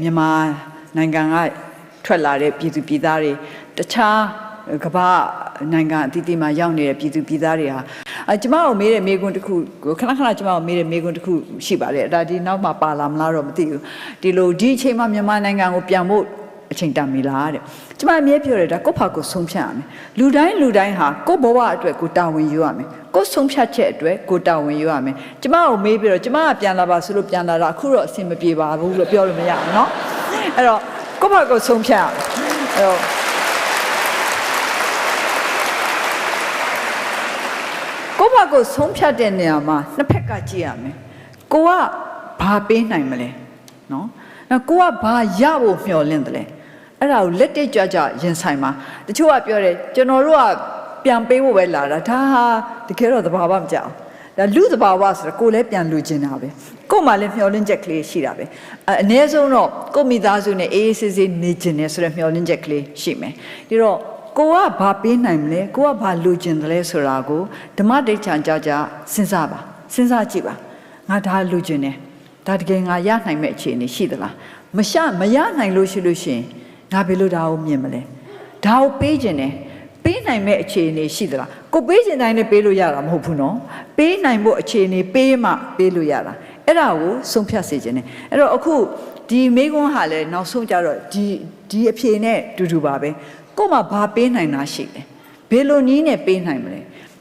မြန်မာနိုင်ငံကထွက်လာတဲ့ပြည်သူပြည်သားတွေတခြားကမ္ဘာနိုင်ငံအသီးသီးမှာရောက်နေတဲ့ပြည်သူပြည်သားတွေဟာအကျမတို့မေးတဲ့မေးခွန်းတစ်ခုခဏခဏကျမတို့မေးတဲ့မေးခွန်းတစ်ခုရှိပါတယ်အဲ့ဒါဒီနောက်မှာပါလာမလားတော့မသိဘူးဒီလိုဒီအချိန်မှာမြန်မာနိုင်ငံကိုပြန်ဖို့ အချိန်တန်ပြီလားတဲ့ကျမအမြဲပြောတယ်ဒါကိုယ့်ဖာကိုယ်ဆုံးဖြတ်ရမယ်လူတိုင်းလူတိုင်းဟာကိုယ့်ဘဝအတွက်ကိုယ်တာဝန်ယူရမယ်ကိုယ်ဆုံးဖြတ်ချက်အတွက်ကိုယ်တာဝန်ယူရမယ်ကျမကိုမေးပြီးတော့ကျမကပြန်လာပါဆိုလို့ပြန်လာတာအခုတော့အဆင်မပြေပါဘူးလို့ပြောလို့မရဘူးเนาะအဲ့တော့ကိုယ့်ဘဝကိုယ်ဆုံးဖြတ်ရမယ်အဲ့တော့ ကိုယ့်ဘာကိုယ်ဆုံးဖြတ်တဲ့နေရာမှာနှစ်ဖက်ကကြည့်ရမယ်ကိုကဘာပေးနိုင်မလဲနော်နောက်ကိုကဘာရဖို့မျှော်လင့်တယ်လဲ အဲ့ဒါကိုလက်တက်ကြွကြွရင်ဆိုင်မှာတချို့ကပြောတယ်ကျွန်တော်တို့ကပြန်ပေးဖို့ပဲလာတာဒါဟာတကယ်တော့သဘာဝမကြောက်ဒါလူသဘာဝဆိုတော့ကိုယ်လည်းပြန်လူကျင်တာပဲကိုယ်မှလည်းမျှော်လင့်ချက်ကလေးရှိတာပဲအဲအနည်းဆုံးတော့ကိုယ့်မိသားစုနဲ့အေးအေးဆေးဆေးနေကျင်တယ်ဆိုတော့မျှော်လင့်ချက်ကလေးရှိမယ်ဒီတော့ကိုကဘာပေးနိုင်မလဲကိုကဘာလိုချင်တယ်လဲဆိုတာကိုဓမ္မဒိဋ္ဌံကြကြစဉ်းစားပါစဉ်းစားကြည့်ပါငါဒါလိုချင်တယ်ဒါတကယ်ငါရနိုင်မဲ့အခြေအနေရှိသလားမရှမရနိုင်လို့ရှိလို့ရှိရင် ငါဘယ်လိုဒါကိုမြင်မလဲဒါကိုပေးချင်တယ်ပေးနိုင်မဲ့အခြေအနေရှိသလားကိုပေးချင်တိုင်းနဲ့ပေးလို့ရတာမဟုတ်ဘူးနော်ပေးနိုင်ဖို့အခြေအနေပေးမှပေးလို့ရတာအဲ့ဒါကိုဆုံးဖြတ်စေခြင်းတယ်အဲ့တော့အခုဒီမိကွန်းဟာလည်းနောက်ဆုံးကြတော့ဒီဒီအဖြေနဲ့တူတူပါပဲကို့မှာဘာပေးနိုင်တာရှိလဲဘယ်လိုနည်းနဲ့ပေးနိုင်မလဲ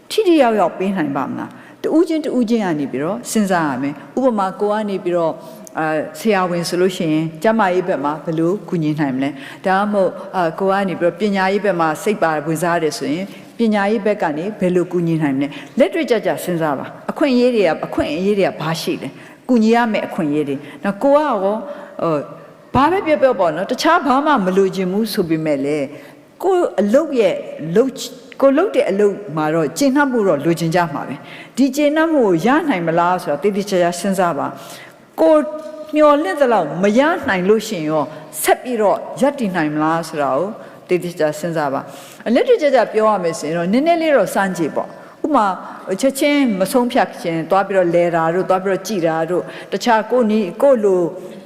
ထိထိရောက်ရောက်ပေးနိုင်ပါမလားတူးချင်းတူးချင်းကနေပြီးတော့စဉ်းစားရမယ်ဥပမာကိုကနေပြီးတော့ အာဆရာဝန်ဆိုလို့ရှိရင်ကျမရေးဘက်မှာဘယ်လိုကူညီနိုင်မလဲဒါမှမဟုတ်အာကိုကနေပြီးတော့ပညာရေးဘက်မှာစိတ်ပါဝင်စားရတယ်ဆိုရင်ပညာရေးဘက်ကနေဘယ်လိုကူညီနိုင်မလဲလက်တွေ့ကြကြစဉ်းစားပါအခွင့်အရေးတွေကအခွင့်အရေးတွေကဘာရှိလဲကူညီရမယ့်အခွင့်အရေးတွေနော်ကိုကရောဟိုဘာပဲပြောပြောပေါ့နော်တခြားဘာမှမလိုချင်ဘူးဆိုပေမဲ့လေကိုအလုတ်ရဲ့လုတ်ကိုလုတ်တဲ့အလုတ်မှာတော့ကျင့်နှံ့မှုတော့လိုချင်ကြမှာပဲဒီကျင့်နှံ့မှုကိုရနိုင်မလားဆိုတော့တည်တည်ချာချာစဉ်းစားပါကို မျော်လင့်သလောက်မရနိုင်လို့ရှိရင်ရောဆက်ပြီးတော့ရပ်တည်နိုင်မလားဆိုတာကိုတည်တည်ချာစဉ်းစားပါအလက်တွေ့ကြကြပြောရမယ်ဆိုရင်တော့နည်းနည်းလေးတော့စမ်းကြည့်ပေါ့ဥပမာချက်ချင်းမဆုံးဖြတ်ခြင်းသွားပြီးတော့လဲတာတို့သွားပြီးတော့ကြည်တာတို့တခြားကိုနီးကိုလို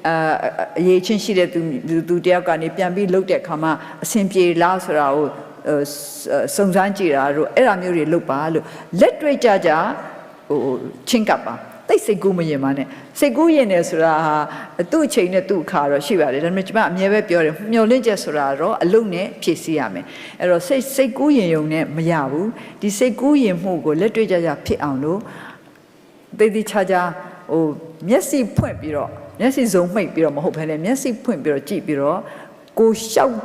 အာအရေးချင်းရှိတဲ့သူသူတယောက်ကနေပြန်ပြီးလှုပ်တဲ့အခါမှာအဆင်ပြေလားဆိုတာကိုစုံစမ်းကြည့်တာတို့အဲ့ဒါမျိုးတွေလုပ်ပါလို့လက်တွေ့ကြကြဟိုချင်းကပ်ပါ တိတ်စိတ်ကူးမရင်ပါနဲ့စိတ်ကူးရင်တယ်ဆိုတာဟာသူ့အချိန်နဲ့သူ့အခါတော့ရှိပါတယ်ဒါပေမဲ့ကျွန်မအမြဲပဲပြောတယ်မျောလင့်ချက်ဆိုတာတော့အလုံးနဲ့ဖြည့်ဆည်းရမယ်အဲ့တော့စိတ်စိတ်ကူးရင်ယုံနဲ့မရဘူးဒီစိတ်ကူးရင်မှုကိုလက်တွေ့ကြကြဖြစ်အောင်လို့သေသေးချာချာဟိုမျက်စိဖွင့်ပြီးတော့မျက်စိစုံမှိတ်ပြီးတော့မဟုတ်ဘဲနဲ့မျက်စိဖွင့်ပြီးတော့ကြည့်ပြီးတော့ကိုရှောက်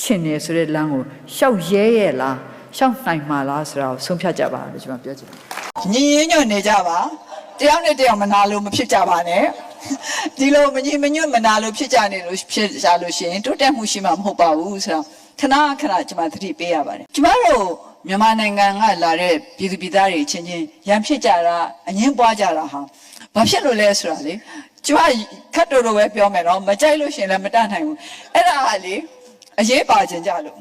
ချင်နေဆိုတဲ့လမ်းကိုရှောက်ရဲရဲ့လားရှောက်နိုင်မှာလားဆိုတာကိုဆုံးဖြတ်ကြပါလို့ကျွန်မပြောချင်တယ်ညီရင်းညွတ်နေကြပါ တယောက်နဲ့တယောက်မနာလို့မဖြစ်ကြပါနဲ့ဒီလိုမညီမညွတ်မနာလို့ဖြစ်ကြနေလို့ဖြစ်ကြလို့ရှိရင်တိုးတက်မှုရှိမှာမဟုတ်ပါဘူးဆိုတော့ခဏခဏကျွန်မသတိပေးရပါတယ်ကျမတို့မြန်မာနိုင်ငံကလာတဲ့ပြည်သူပြည်သားတွေချင်းချင်းရန်ဖြစ်ကြတာအငင်းပွားကြတာဟာဘာဖြစ်လို့လဲဆိုတာလေကျမခတ်တော်တော်ပဲပြောမယ်နော်မကြိုက်လို့ရှင်လည်းမတတ်နိုင်ဘူးအဲ့ဒါကလေအရေးပါခြင်းကြလို့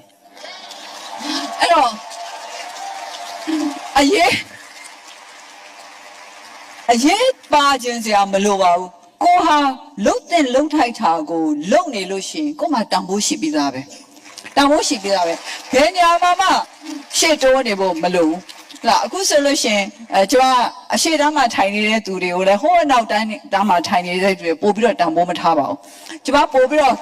အဲ့တော့အရေး အရေးပါခြင်းစရာမလိုပါဘူးကိုဟာလှုပ်တဲ့လှုပ်ထိုက်တာကိုလှုပ်နေလို့ရှိရင်ကိုမှတန်ဖိုးရှိပြီးသားပဲတန်ဖိုးရှိပြီးသားပဲဘယ်နေရာမှာမှရှေ့တိုးနေဖို့မလိုဘူးလာအခုဆိုလို့ရှိရင်အဲကျွန်မအရှိတမ်းမှာထိုင်နေတဲ့သူတွေကိုလည်းဟိုးအနောက်တိုင်းတမ်းမှာထိုင်နေတဲ့သူတွေပို့ပြီးတော့တန်ဖိုးမထားပါဘူးကျွန်မပို့ပြီးတော့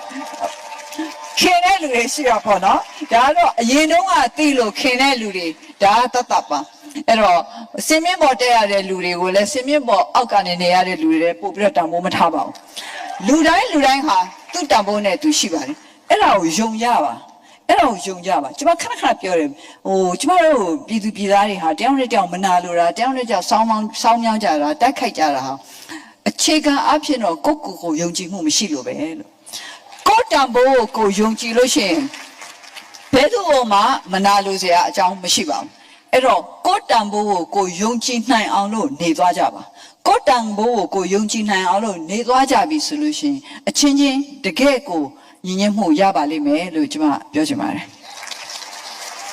ခင်တဲ့လူတွေရှိရပေါ့နော်ဒါကတော့အရင်တုန်းကသိလို့ခင်တဲ့လူတွေဒါတတ်တတ်ပါ အဲ့တော့စင်မြင့်ပေါ်တက်ရတဲ့လူတွေကိုလည်းစင်မြင့်ပေါ်အောက်ကနေနေရတဲ့လူတွေလည်းပို့ပြီးတော့တန်ဖိုးမထားပါဘူးလူတိုင်းလူတိုင်းဟာသူ့တန်ဖိုးနဲ့သူရှိပါတယ်အဲ့ဒါကိုယုံရပါအဲ့ဒါကိုယုံကြပါကျွန်မခဏခဏပြောတယ်ဟိုကျွန်မတို့ပြည်သူပြည်သားတွေဟာတယောက်နဲ့တယောက်မနာလိုတာတယောက်နဲ့တယောက်စောင်းမောင်းစောင်းမြောင်းကြတာတိုက်ခိုက်ကြတာဟာအခြေခံအဖြစ်တော့ကိုယ့်ကိုယ်ကိုယုံကြည်မှုမရှိလို့ပဲလို့ကိုယ့်တန်ဖိုးကိုကိုယ်ယုံကြည်လို့ရှိရင်ဘယ်သူမှမနာလိုစရာအကြောင်းမရှိပါဘူး အဲ့တော့ကိုယ့်တန်ဖိုးကိုကိုယ်ယုံကြည်နိုင်အောင်လို့နေသွားကြပါကိုယ့်တန်ဖိုးကိုကိုယ်ယုံကြည်နိုင်အောင်လို့နေသွားကြပြီဆိုလို့ရှိရင်အချင်းချင်းတကယ်ကိုညီညွတ်မှုရပါလိမ့်မယ်လို့ကျွန်မပြောချင်ပါတယ်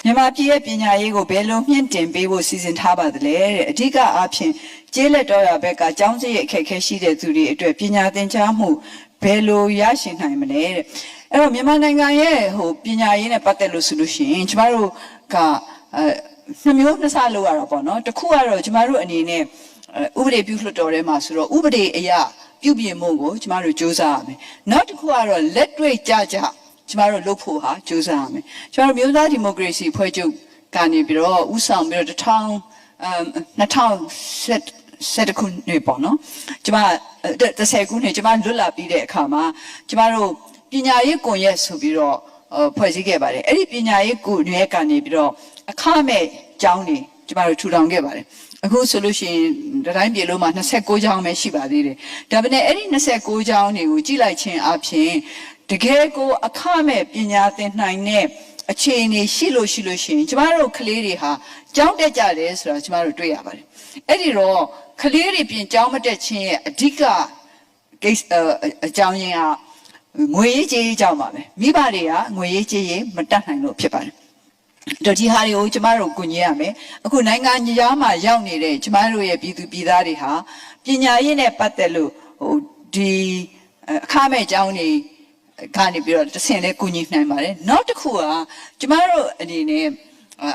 မြန်မာပြည်ရဲ့ပညာရေးကိုဘယ်လိုမြင့်တင်ပေးဖို့စီစဉ်ထားပါသလဲတဲ့အဓိကအားဖြင့်ကျေးလက်တော်ရဘက်ကကျောင်းစရိတ်အခက်အခဲရှိတဲ့သူတွေအတွက်ပညာသင်ကြားမှုဘယ်လိုရရှိနိုင်မလဲတဲ့အဲ့တော့မြန်မာနိုင်ငံရဲ့ဟိုပညာရေးနဲ့ပတ်သက်လို့ဆိုလို့ရှိရင်ကျမတို့ကအဲ နှစ်မျိုးနှစ်ဆလို့ရတော့ပေါ့နော်တစ်ခုကတော့ကျမတို့အနေနဲ့အဲဥပဒေပြုလွှတ်တော်ထဲမှာဆိုတော့ဥပဒေအရပြုပြင်မှုကိုကျမတို့စူးစမ်းရမယ်နောက်တစ်ခုကတော့လက်တွေ့ကြကြကျမတို့လုပ်ဖို့ဟာစူးစမ်းရမယ်ကျမတို့မျိုးသားဒီမိုကရေစီဖွဲ့ချုပ်ကနေပြီးတော့ဥဆောင်ပြီးတော့တစ်ထောင်အမ်2010ဆက်တစ်ခုနေပေါ့နော်ကျမ30ခုနှစ်ကျမလွတ်လာပြီးတဲ့အခါမှာကျမတို့ပညာရေးကွန်ရက်ဆိုပြီးတော့ဟိုဖွဲ့စည်းခဲ့ပါတယ်အဲ့ဒီပညာရေးကွန်ရက်ကနေပြီးတော့အခမဲ့ ကျောင်းတွေကျမတို့ထူထောင်ခဲ့ပါတယ်အခုဆိုလို့ရှိရင်ဒီတိုင်းပြည်လုံးမှာ29ကျောင်းပဲရှိပါသေးတယ်ဒါပေမဲ့အဲ့ဒီ29ကျောင်းတွေကိုကြည့်လိုက်ခြင်းအပြင်တကယ်ကိုအခမဲ့ပညာသင်နိုင်တဲ့အခြေအနေရှိလို့ရှိလို့ရှိရင်ကျမတို့ကလေးတွေဟာကျောင်းတက်ကြတယ်ဆိုတာကျမတို့တွေ့ရပါတယ်အဲ့ဒီတော့ကလေးတွေပြင်ကျောင်းမတက်ခြင်းရဲ့အဓိကကိစ္စအကြောင်းရင်းကငွေရေးကြေးရေးကြောင့်ပါပဲမိဘတွေကငွေရေးကြေးရေးမတတ်နိုင်လို့ဖြစ်ပါတယ် တော့ဒီဟာတွေကိုကျမတို့ကူညီရမယ်အခုနိုင်ငံကြီးမှာရောက်နေတဲ့ကျမတို့ရဲ့ပြည်သူပြည်သားတွေဟာပညာရေးနဲ့ပတ်သက်လို့ဟိုဒီအခမဲ့ကျောင်းတွေကနေပြီးတော့တစ်ဆင့်လေးကူညီနိုင်ပါတယ်နောက်တစ်ခုကကျမတို့အနေနဲ့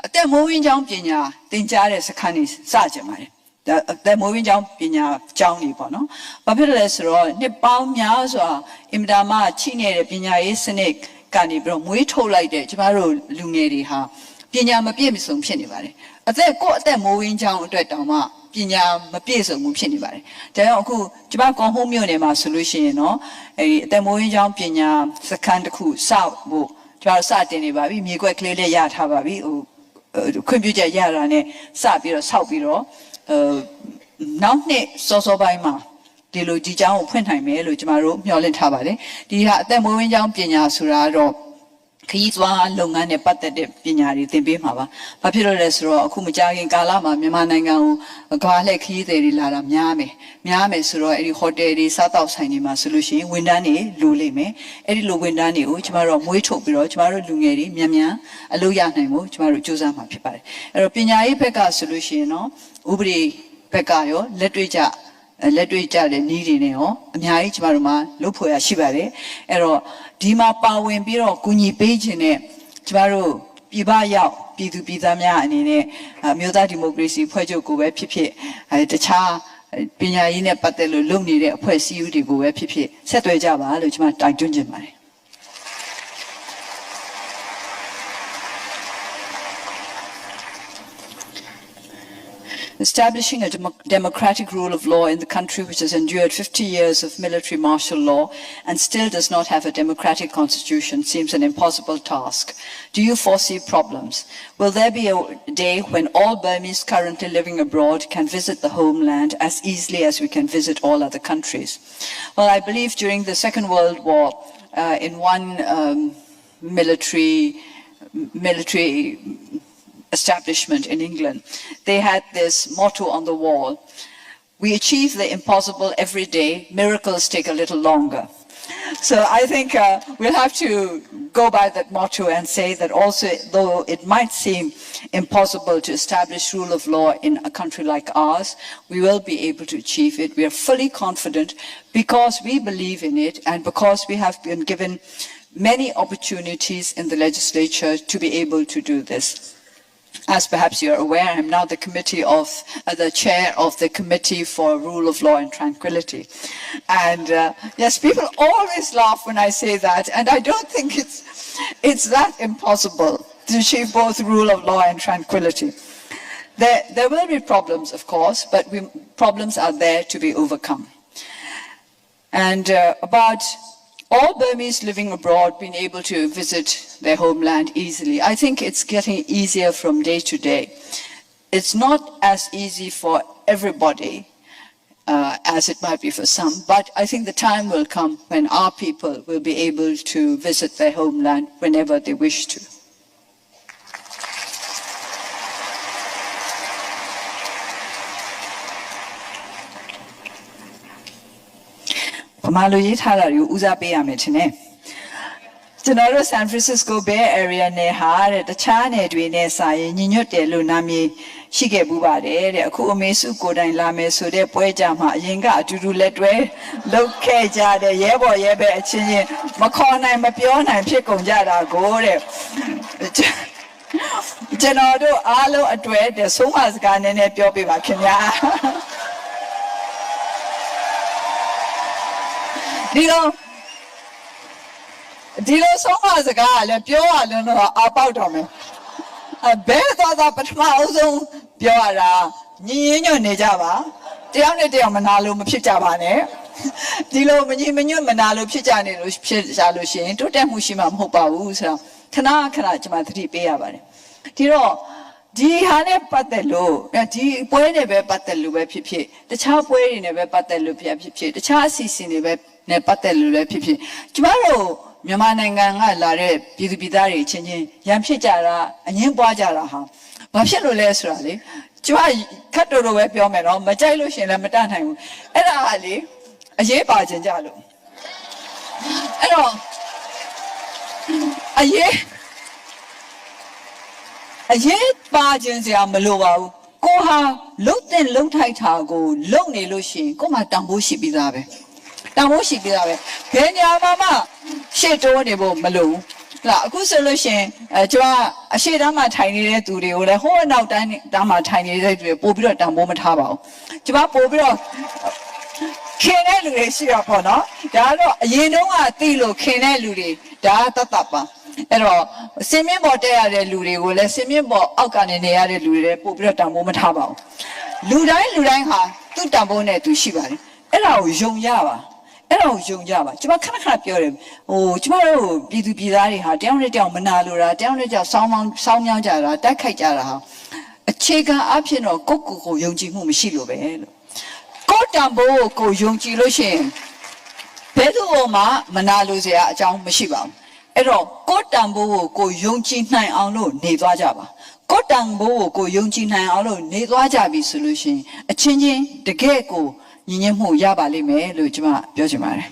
အသက်မိုးဝင်းကျောင်းပညာသင်ကြားတဲ့စခန်းတွေစကြပါတယ်ဒါအသက်မိုးဝင်းကျောင်းပညာကျောင်းတွေပေါ့နော်ဘာဖြစ်လဲဆိုတော့နှစ်ပေါင်းများစွာအင်မတာမှချိနေတဲ့ပညာရေးစနစ် ကနေပြီးတော့မွေးထုတ်လိုက်တဲ့ကျမတို့လူငယ်တွေဟာပညာမပြည့်မစုံဖြစ်နေပါတယ်အသက်ကိုယ့်အသက်မိုးဝင်းကျောင်းအတွက်တောင်မှပညာမပြည့်စုံမှုဖြစ်နေပါတယ်။ဒါကြောင့်အခုကျမကွန်ဟုံးမြို့နယ်မှာဆိုလို့ရှိရင်တော့အဲဒီအသက်မိုးရင်းချောင်းပညာစခန်းတစ်ခုစောက်ဖို့ကျမတို့စတင်နေပါပြီ။မြေကွက်ကလေးလည်းရထားပါပြီ။ဟိုခွင့်ပြုချက်ရတာနဲ့စပြီးတော့စောက်ပြီးတော့အဲနောက်နှစ်စောစောပိုင်းမှာ ဒီလိုဒီကျောင်းကိုဖွင့်နိုင်မယ်လို့ကျမတို့မျှော်လင့်ထားပါတယ်။ဒီဟာအသက်မိုးရင်းချောင်းပညာဆိုတာတော့ခရီးသွားလုပ်ငန်းနဲ့ပတ်သက်တဲ့ပညာတွေသင်ပေးမှာပါ။ဘာဖြစ်လို့လဲဆိုတော့အခုမကြာခင်ကာလမှာမြန်မာနိုင်ငံကိုကမ္ဘာလှည့်ခရီးသည်တွေလာတာများမယ်။များမယ်ဆိုတော့အဲ့ဒီဟိုတယ်တွေစားတောက်ဆိုင်တွေမှာဆိုလို့ရှိရင်ဝန်ထမ်းတွေလိုလိမ့်မယ်။အဲ့ဒီလိုဝန်ထမ်းတွေကိုကျမတို့မွေးထုတ်ပြီးတော့ကျမတို့လူငယ်တွေမြန်မြန်အလုပ်ရနိုင်ဖို့ကျမတို့ကြိုးစားမှာဖြစ်ပါတယ်။အဲ့တော့ပညာရေးဘက်ကဆိုလို့ရှိရင်တော့ဥပဒေဘက်ကရောလက်တွေ့ကျ လက်တွေ့ကြတဲ့နီးတွေနဲ့ရောအများကြီးကျမတို့မှာလုပ်ဖို့ရရှိပါတယ်အဲ့တော့ဒီမှာပါဝင်ပြီးတော့ကူညီပေးခြင်းနဲ့ကျမတို့ပြည်ပရောက်ပြည်သူပြည်သားများအနေနဲ့အမျိုးသားဒီမိုကရေစီဖွဲ့ချုပ်ကိုပဲဖြစ်ဖြစ်အဲတခြားပညာရေးနဲ့ပတ်သက်လို့လုပ်နေတဲ့အဖွဲ့အစည်းတွေကိုပဲဖြစ်ဖြစ်ဆက်သွယ်ကြပါလို့ကျမတိုက်တွန်းချင်ပါတယ် establishing a demo- democratic rule of law in the country which has endured 50 years of military martial law and still does not have a democratic constitution seems an impossible task. Do you foresee problems? Will there be a day when all Burmese currently living abroad can visit the homeland as easily as we can visit all other countries? Well, I believe during the Second World War, uh, in one um, military military establishment in England, they had this motto on the wall We achieve the impossible every day, miracles take a little longer. So I think uh, we'll have to go by that motto and say that also, though it might seem impossible to establish rule of law in a country like ours, we will be able to achieve it. We are fully confident because we believe in it and because we have been given many opportunities in the legislature to be able to do this. As perhaps you're aware, I'm now the committee of uh, the chair of the committee for rule of law and tranquility. And uh, yes, people always laugh when I say that, and I don't think it's it's that impossible to achieve both rule of law and tranquility. There, there will be problems, of course, but we, problems are there to be overcome. And uh, about all Burmese living abroad being able to visit their homeland easily, I think it's getting easier from day to day. It's not as easy for everybody uh, as it might be for some, but I think the time will come when our people will be able to visit their homeland whenever they wish to. ပမာလိုရေးထားတာတွေကိုဦးစားပေးရမယ်ထင်တယ်ကျွန်တော်တို့ San Francisco Bay Area နဲ့ဟာတဲ့တခြားနယ်တွေနဲ့စာရင်ညီညွတ်တယ်လို့နာမည်ရှိခဲ့ဘူးပါတယ်တဲ့အခုအမေစုကိုယ်တိုင်လာမယ်ဆိုတဲ့ပွဲကြမှာအရင်ကအတူတူလက်တွဲလုတ်ခဲ့ကြတဲ့ရဲဘော်ရဲဘဲအချင်းချင်းမခေါ်နိုင်မပြောနိုင်ဖြစ်ကုန်ကြတာကိုတဲ့ကျွန်တော်တို့အားလုံးအတွေ့တဲ့ဆုံးမစကားနည်းနည်းပြောပြပါခင်ဗျာ ဒီလိုဒီလိုဆုံးမစကားကလည်းပြောရလို့တော့အပေါက်တော်မယ်အဘဲသွားသွားပထမအဆုံးပြောရတာညီရင်းညွတ်နေကြပါတယောက်နဲ့တယောက်မနာလို့မဖြစ်ကြပါနဲ့ဒီလိုမညီမညွတ်မနာလို့ဖြစ်ကြနေလို့ဖြစ်ကြလို့ရှိရင်တိုးတက်မှုရှိမှာမဟုတ်ပါဘူးဆိုတော့ခဏခဏကျွန်မသတိပေးရပါတယ်ဒီတော့ဒီဟာနဲ့ပတ်သက်လို့ဒီပွဲနဲ့ပဲပတ်သက်လို့ပဲဖြစ်ဖြစ်တခြားပွဲတွေနဲ့ပဲပတ်သက်လို့ဖြစ်ဖြစ်ဖြစ်တခြားအစီအစဉ်တွေပဲ နဲ့ပတ်သက်လို့လည်းဖြစ်ဖြစ်ကျမတို့မြန်မာနိုင်ငံကလာတဲ့ပြည်သူပြည်သားတွေချင်းချင်းရံဖြစ်ကြတာအငင်းပွားကြတာဟာဘာဖြစ်လို့လဲဆိုတာလေကျမခတ်တော်တော်ပဲပြောမယ်နော်မကြိုက်လို့ရှင်လည်းမတတ်နိုင်ဘူးအဲ့ဒါကလေအရေးပါခြင်းကြလို့အဲ့တော့အရေးအရေးပါခြင်းစရာမလိုပါဘူးကိုဟာလှုပ်တဲ့လှုပ်ထိုက်တာကိုလှုပ်နေလို့ရှိရင်ကိုမှတန်ဖိုးရှိပြီးသားပဲ တန်ဖိုးရှိပြီးသားပဲဘယ်ညာမှာမှရှေ့တိုးနေဖို့မလိုဘူးဟလာအခုဆိုလို့ရှိရင်အဲကျွန်မအရှိတမ်းမှာထိုင်နေတဲ့သူတွေကိုလည်းဟိုးအနောက်တိုင်းတမ်းမှာထိုင်နေတဲ့သူတွေပို့ပြီးတော့တန်ဖိုးမထားပါဘူးကျွန်မပို့ပြီးတော့ခင်တဲ့လူတွေရှိရပေါ့နော်ဒါကတော့အရင်တုန်းကသိလို့ခင်တဲ့လူတွေဒါကတတ်တတ်ပါအဲ့တော့စင်မြင့်ပေါ်တက်ရတဲ့လူတွေကိုလည်းစင်မြင့်ပေါ်အောက်ကနေနေရတဲ့လူတွေလည်းပို့ပြီးတော့တန်ဖိုးမထားပါဘူးလူတိုင်းလူတိုင်းဟာသူ့တန်ဖိုးနဲ့သူရှိပါတယ်အဲ့ဒါကိုယုံရပါ အဲ့ဒါကိုယုံကြပါကျွန်မခဏခဏပြောတယ်ဟိုကျွန်မတို့ပြည်သူပြည်သားတွေဟာတယောက်နဲ့တယောက်မနာလိုတာတယောက်နဲ့တယောက်စောင်းမောင်းစောင်းမြောင်းကြတာတိုက်ခိုက်ကြတာဟာအခြေခံအဖြစ်တော့ကိုယ့်ကိုယ်ကိုယုံကြည်မှုမရှိလို့ပဲလို့ကိုယ့်တန်ဖိုးကိုကိုယ်ယုံကြည်လို့ရှိရင်ဘယ်သူမှမနာလိုစရာအကြောင်းမရှိပါဘူးအဲ့တော့ကိုယ့်တန်ဖိုးကိုကိုယ်ယုံကြည်နိုင်အောင်လို့နေသွားကြပါကိုယ့်တန်ဖိုးကိုကိုယ်ယုံကြည်နိုင်အောင်လို့နေသွားကြပြီဆိုလို့ရှိရင်အချင်းချင်းတကယ့်ကို ညီညွတ်မှုရပါလိမ့်မယ်လို့ကျွန်မပြောချင်ပါတယ်